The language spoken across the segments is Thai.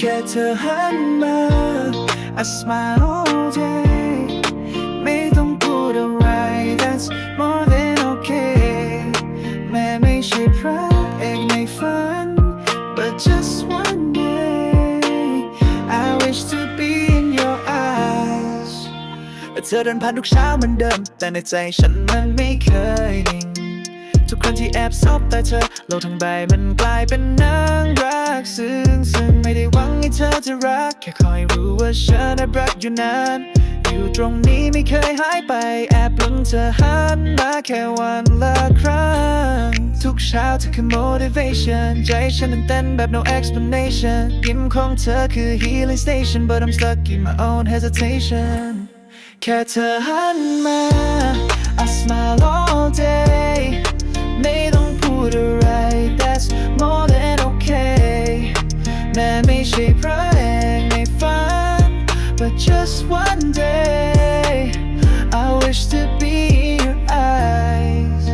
แค่เธอหันมา I smile all day ไม่ต้องพูดอะไร That's more than okay แม้ไม่ใช่พระเอกในฝัน But just one day I wish to be in your eyes เธอเดินผ่านทุกเช้าเหมือนเดิม แต่ในใจฉันมันไม่เคยนิ่งทุกครั้งที่แอบซบแต่เธอโลกทั้งใบมันกลายเป็นนางรักซึ่งซึ่งไม่ได้ง ให้เธอจะรัก แค่คอยรู้ว่าฉันรักอยู่นาน อยู่ตรงนี้ไม่เคยหายไป แอบหลงเธอหันมาแค่วันละครั้ง ทุกเช้าเธอคือ motivation ใจฉันนั้นเต้นแบบ no explanation ยิ้มของเธอคือ healing station but I'm stuck in my own hesitation แค่เธอหันมา I smile ช่พระเอกในฝัน But just one day I wish to be your eyes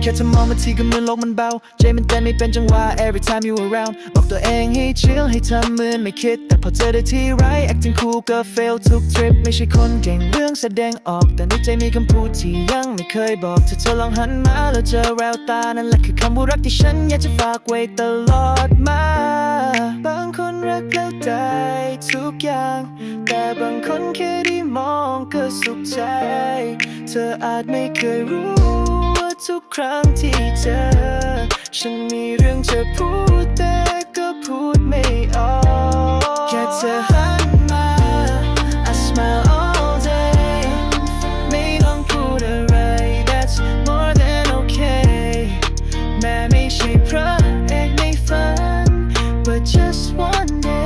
แค่เธอมองมาทีก็เหมือนโลกมันเบา ใจมันเต้นไม่เป็นจังหวะ every time you around บอกตัวเองให้ chill ให้ทำเหมือนไม่คิด แต่พอเจอได้ที่ไร acting cool ก็ fail ทุก trip ไม่ใช่คนเก่งเรื่องแสดงออก แต่ในใจมีคำพูดที่ยังไม่เคยบอกถ้าเธอลองหันมาแล้วเจอแววตา นั่นแหละคือคำว่ารักที่ฉันอยากจะฝากไว้ตลอดมา ใจทุกอย่าง แต่บางคนแค่ได้มองก็สุขใจ เธออาจไม่เคยรู้ว่าทุกครั้งที่เจอ ฉันมีเรื่องจะพูดแต่ก็พูดไม่ออกแค่เธอหันมา I smile all day ไม่ต้องพูดอะไร That's more than okay แม้ไม่ใช่พระเอกในฝัน but just one day